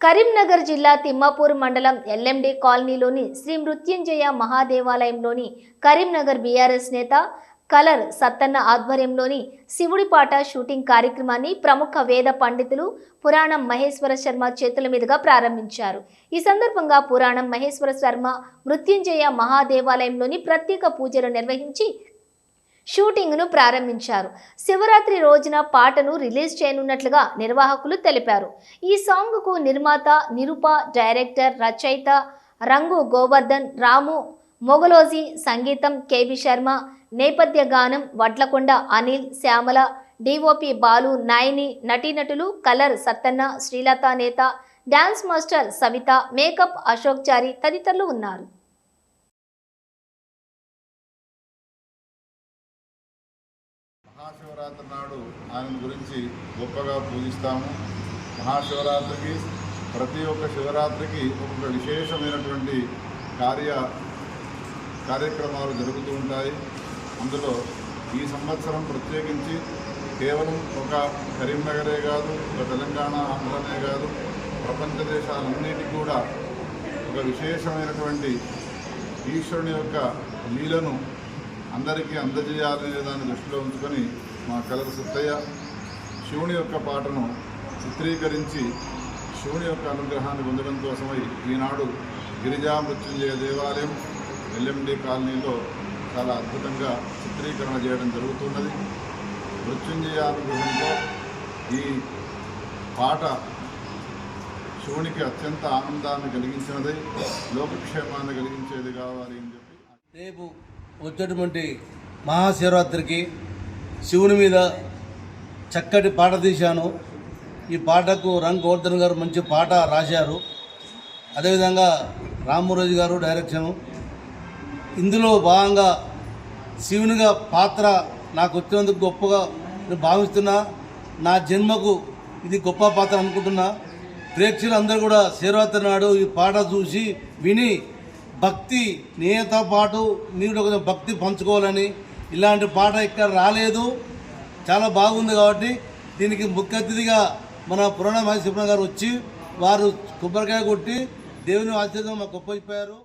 కరీంనగర్ జిల్లా తిమ్మాపూర్ మండలం ఎల్ఎండి కాలనీలోని శ్రీ మృత్యుంజయ మహాదేవాలయంలోని కరీంనగర్ బీఆర్ఎస్ నేత కలర్ సత్తన్న ఆధ్వర్యంలోని శివుడి పాట షూటింగ్ కార్యక్రమాన్ని ప్రముఖ వేద పండితులు పురాణం మహేశ్వర శర్మ చేతుల మీదుగా ప్రారంభించారు. ఈ సందర్భంగా పురాణం మహేశ్వర శర్మ మృత్యుంజయ మహాదేవాలయంలోని ప్రత్యేక పూజలు నిర్వహించి షూటింగ్ను ప్రారంభించారు. శివరాత్రి రోజున పాటను రిలీజ్ చేయనున్నట్లుగా నిర్వాహకులు తెలిపారు. ఈ సాంగ్కు నిర్మాత నిరుప డైరెక్టర్ రచయిత రంగు గోవర్ధన్ రాము మొగలోజీ సంగీతం కేబి శర్మ నేపథ్య గానం వడ్లకొండ అనిల్ శ్యామల డిఓపి బాలు నాయని నటీనటులు కలర్ సత్తన్న శ్రీలత నేత dance master Savitha makeup Ashok Chari తదితరులు ఉన్నారు. మహాశివరాత్రి నాడు ఆయన గురించి గొప్పగా పూజిస్తాము. మహాశివరాత్రికి ప్రతి ఒక్క శివరాత్రికి ఒక్కొక్క విశేషమైనటువంటి కార్య కార్యక్రమాలు జరుగుతూ ఉంటాయి. అందులో ఈ సంవత్సరం ప్రత్యేకించి కేవలం ఒక కరీంనగరే కాదు ఒక తెలంగాణ ఆంధ్రనే కాదు ప్రపంచ దేశాలన్నిటికీ కూడా ఒక విశేషమైనటువంటి ఈశ్వరుని యొక్క లీలను అందరికీ అందజేయాలనే దాన్ని దృష్టిలో ఉంచుకొని మా కలర్ సుత్తయ్య శివుని యొక్క పాటను చిత్రీకరించి శివుని యొక్క అనుగ్రహాన్ని పొందడం కోసమై ఈనాడు గిరిజా మృత్యుంజయ దేవాలయం ఎల్ఎండి కాలనీలో చాలా అద్భుతంగా చిత్రీకరణ చేయడం జరుగుతున్నది. మృత్యుంజయ అనుగ్రహంతో ఈ పాట శివునికి అత్యంత ఆనందాన్ని కలిగించినది లోకక్షేమాన్ని కలిగించేది కావాలి అని చెప్పి రేపు వచ్చేటువంటి మహాశివరాత్రికి శివుని మీద చక్కటి పాట తీశాను. ఈ పాటకు రంగ్ గోవర్ధన్ గారు మంచి పాట రాశారు. అదేవిధంగా రామ్మోరోజు గారు డైరెక్షను. ఇందులో భాగంగా శివునిగా పాత్ర నాకు వచ్చినందుకు గొప్పగా నేను భావిస్తున్నా. నా జన్మకు ఇది గొప్ప పాత్ర అనుకుంటున్నా. ప్రేక్షకులు అందరూ కూడా శివరాత్రి నాడు ఈ పాట చూసి విని భక్తి నేతో పాటు నీడు కొంచెం భక్తి పంచుకోవాలని ఇలాంటి పాట ఇక్కడ రాలేదు. చాలా బాగుంది కాబట్టి దీనికి ముఖ్య అతిథిగా మన పురాణ మహేశ్వర గారు వచ్చి వారు కొబ్బరికాయ కొట్టి దేవుని ఆశీర్వాదం మాకు గొప్ప చెప్పారు